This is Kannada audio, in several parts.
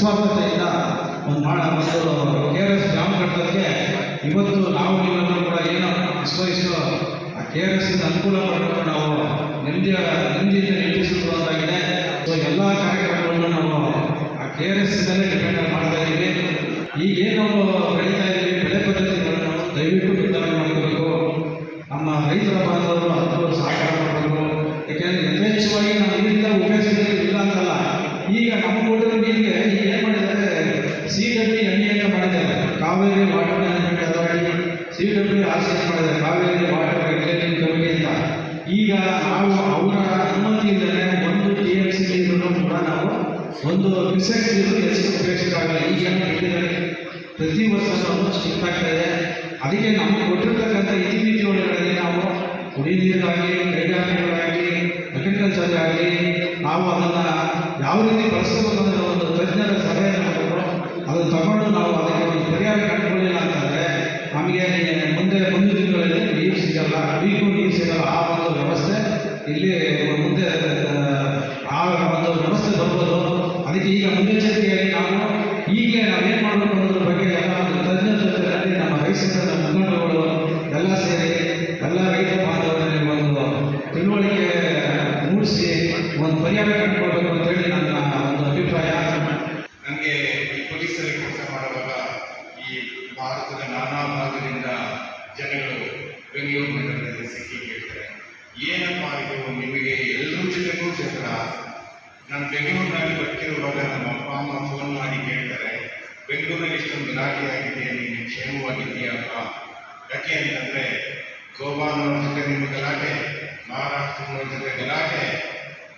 ನಿಸ್ವಾರ್ಥತೆಯಿಂದ ಒಂದು ಮಾಡ ಒಂದು ಕೆ ಆರ್ ಎಸ್ ಡ್ಯಾಮ್ ಕಟ್ಟೋದಕ್ಕೆ ಇವತ್ತು ನಾವು ನಿಮ್ಮನ್ನು ಕೂಡ ಏನೋ ಇಷ್ಟೋ ಆ ಕೆ ಆರ್ ಎಸ್ ಅನುಕೂಲ ಮಾಡಿಕೊಂಡು ನಾವು ನೆಮ್ಮದಿಯ, ನೆಮ್ಮದಿಯಿಂದ ನಿಲ್ಲಿಸಿದ್ರು ಅಂತಾಗಿದೆ ಸೊ ಎಲ್ಲ ಕಾರ್ಯಕ್ರಮಗಳನ್ನು ನಾವು ಆ ಕೆ ಆರ್ ಎಸ್ ಡಿಪೆಂಡ್ ಮಾಡ್ತಾ ಇದ್ದೀವಿ. ಈಗೇನು ಬೆಳೀತಾ ಇದ್ದೀವಿ, ಬೆಳೆ ಪದ್ಧತಿಗಳನ್ನು ದಯವಿಟ್ಟು ನಿರ್ಧಾರ ಮಾಡಬೇಕು ನಮ್ಮ ರೈತರ ಬಾಂಧವರು ಅದನ್ನು ಸಹಕಾರ ಮಾಡಬೇಕು ಯಾಕೆಂದ್ರೆ ಯಥೇಚ್ಛವಾಗಿ ನಾವು ಈಗ ನಮ್ಮ ನೀರಿಗೆ ಈಗ ಏನು ಮಾಡಿದ್ದಾರೆ ಸಿ ಡಬ್ಲ್ಯೂ ಅಂತ ಮಾಡಿದ್ದಾರೆ. Cauvery water management authority C W R C ಮಾಡಿದ್ದಾರೆ. ಕಾವೇರಿ ವಾಟರ್ ರೆಗ್ಯುಲೇಟಿಂಗ್ ಕಮಿಟಿ ಅಂತ ಈಗ ನಾವು ಅವರ ಅನುಮತಿ ಇಲ್ಲದೆ ಒಂದು ಟಿ ಎಂ ಸಿ ಕೂಡ ನಾವು ಒಂದು ರಿಸೆಕ್ಟ್ ನೀರು ಹೆಚ್ಚು ಉಪಯೋಗಿಸಕ್ಕಾಗಲ್ಲ ಈಗ ಏನು ಮಾಡಿದ್ದಾರೆ ಪ್ರತಿ ವರ್ಷ ನಾವು ಸ್ಟಿಕ್ ಆಗ್ತಾ ಇದೆ. ಅದಕ್ಕೆ ನಮಗೆ ಕೊಟ್ಟಿರ್ತಕ್ಕಂಥ ಇತಿಮಿತಿ ಒಳಗಡೆ ನಾವು ಕುಡಿ ನೀರಿಗಾಗಲಿ, ಕೈಗಾರಿಕೆಗಳಾಗಲಿ ಅಗ್ರಿಕಲ್ಚರ್ ಆಗಲಿ ನಾವು ಅದನ್ನು ಯಾವ ರೀತಿ ಬಳಸಬೇಕು ಒಂದು ತಜ್ಞರ ಸಲಹೆಯನ್ನು ಮಾಡಬೇಕು ಅದನ್ನು ತಗೊಂಡು ನಾವು ಅದಕ್ಕೆ ಒಂದು ಪರಿಹಾರ ಕಂಡುಕೊಳ್ಳಿಲ್ಲ ಅಂತಂದರೆ ನಮಗೆ ಮುಂದೆ ಮುಂದಿನ ದಿನಗಳಲ್ಲಿ ನೀರು ಸಿಗಲ್ಲ, ಅಡಿಗೂ ನೀರು ಸಿಗಲ್ಲ. ಆ ಒಂದು ವ್ಯವಸ್ಥೆ ಇಲ್ಲಿ ಒಂದು ಕಂಡುಕೊಳ್ಬೇಕು ಅಂತ ಹೇಳಿ ನನ್ನ ಒಂದು ಅಭಿಪ್ರಾಯ ನನಗೆ ಈ ಪೊಲೀಸರಲ್ಲಿ ಕೆಲಸ ಮಾಡುವಾಗ ಈ ಭಾರತದ ನಾನಾ ಭಾಗದಿಂದ ಜನಗಳು ಬೆಂಗಳೂರು ನಗರದಲ್ಲಿ ಸಿಕ್ಕಿ ಕೇಳ್ತಾರೆ. ಏನಪ್ಪ ಇದು? ನಿಮಗೆ ಎಲ್ಲರ ಜೊತೆಗೂ ಜಗಳ ನಾನು ಬೆಂಗಳೂರಿನಲ್ಲಿ ಬರ್ತಿರುವಾಗ ನಮ್ಮ ಅಪ್ಪ, ಅಮ್ಮ ಫೋನ್ ಮಾಡಿ ಕೇಳ್ತಾರೆ ಬೆಂಗಳೂರಲ್ಲಿ ಇಷ್ಟೊಂದು ಗಲಾಟೆ ಆಗಿದೆ ನಿಮಗೆ ಕ್ಷೇಮವಾಗಿದೆಯಪ್ಪ ಯಾಕೆ ಅಂತಂದರೆ ಗೋವಾನವ್ರ ಜೊತೆ ನಿಮ್ಮ ಗಲಾಟೆ ಮಹಾರಾಷ್ಟ್ರನವ್ರ ಜೊತೆ ಗಲಾಟೆ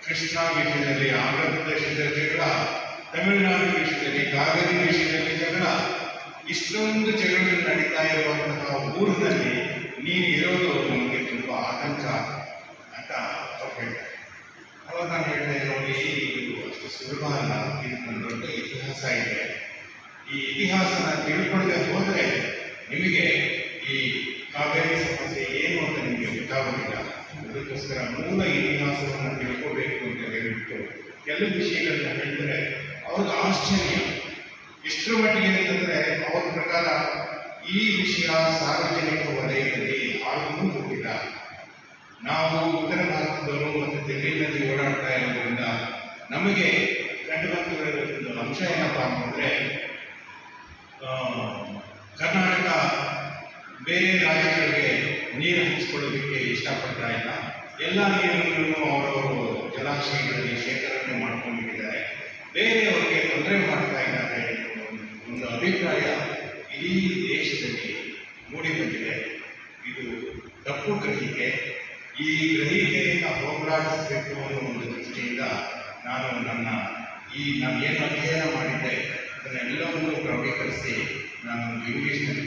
ಕೃಷ್ಣಾ ವಿಷಯದಲ್ಲಿ ಆಂಧ್ರ ಪ್ರದೇಶದಲ್ಲಿ ಜಗಳ, ತಮಿಳುನಾಡು ವಿಷಯದಲ್ಲಿ ಕಾವೇರಿ ವಿಷಯದಲ್ಲಿ ಜಗಳ, ಇಷ್ಟೊಂದು ಜಗಳಗಳು ನಡೀತಾ ಇರುವಂತಹ ಊರಿನಲ್ಲಿ ನೀನು ಇರೋದು ನಮಗೆ ತುಂಬ ಆತಂಕ ಅಂತ ಅವ್ರು ಹೇಳ್ತಾರೆ. ಅವಾಗ ನಾನು ಹೇಳ್ತಾ ನೋಡಿ, ಇದು ಅಷ್ಟು ಸುಲಭ ಅಲ್ಲ. ಇದಕ್ಕೊಂದು ದೊಡ್ಡ ಇತಿಹಾಸ ಇದೆ. ಈ ಇತಿಹಾಸನ ತಿಳ್ಕೊಳ್ಳದೆ ಹೋದರೆ ನಿಮಗೆ ಈ ಕಾವೇರಿ ಸಮಸ್ಯೆ ಏನು ಅಂತ ನಿಮಗೆ ಗೊತ್ತಾಗೋದಿಲ್ಲ. ಅದಕ್ಕೋಸ್ಕರ ಮೂಲ ಇತಿಹಾಸವನ್ನು ತಿಳ್ಕೋಬೇಕು ಅಂತ ಹೇಳಿಬಿಟ್ಟು ಕೆಲವು ವಿಷಯಗಳನ್ನ ಹೇಳಿದರೆ ಅವ್ರಿಗೆ ಆಶ್ಚರ್ಯ. ಎಷ್ಟರ ಮಟ್ಟಿಗೆ ಅಂತಂದ್ರೆ ಅವ್ರ ಪ್ರಕಾರ ಈ ವಿಷಯ ಸಾರ್ವಜನಿಕ ವಲಯದಲ್ಲಿ ಆಗೂ ಹೋಗಿಲ್ಲ ನಾವು ಉತ್ತರ ಭಾರತದವರು ಮತ್ತು ತೆಲುಗಿನಲ್ಲಿ ಓಡಾಡ್ತಾ ಇರೋದ್ರಿಂದ ನಮಗೆ ಕಂಡು ಬಂದಿರೋ ಒಂದು ಅಂಶ ಏನಪ್ಪ ಅಂತಂದ್ರೆ ಕರ್ನಾಟಕ ಬೇರೆ ರಾಜ್ಯಗಳಿಗೆ ನೀರು ಹಂಚಿಕೊಳ್ಳೋದಕ್ಕೆ ಇಷ್ಟಪಡ್ತಾ ಇಲ್ಲ. ಎಲ್ಲ ನೀರುಗಳನ್ನು ಅವರವರು ಅಭಿಪ್ರಾಯ ಇಡೀ ದೇಶದಲ್ಲಿ ಮೂಡಿ ಬಂದಿದೆ ಇದು ತಪ್ಪು ಗ್ರಹಿಕೆ. ಈ ಗ್ರಹಿಕೆಯನ್ನು ಹೋಗಲಾಡಿಸಬೇಕು ಅನ್ನೋ ಒಂದು ದೃಷ್ಟಿಯಿಂದ ನಾನು ನನ್ನ ಈ ನಾನು ಏನು ಅಧ್ಯಯನ ಮಾಡಿದ್ದೆ, ಅದನ್ನೆಲ್ಲವನ್ನೂ ಕ್ರಮೀಕರಿಸಿ ನಾನು ಇಂಗ್ಲೀಷ್ನಲ್ಲಿ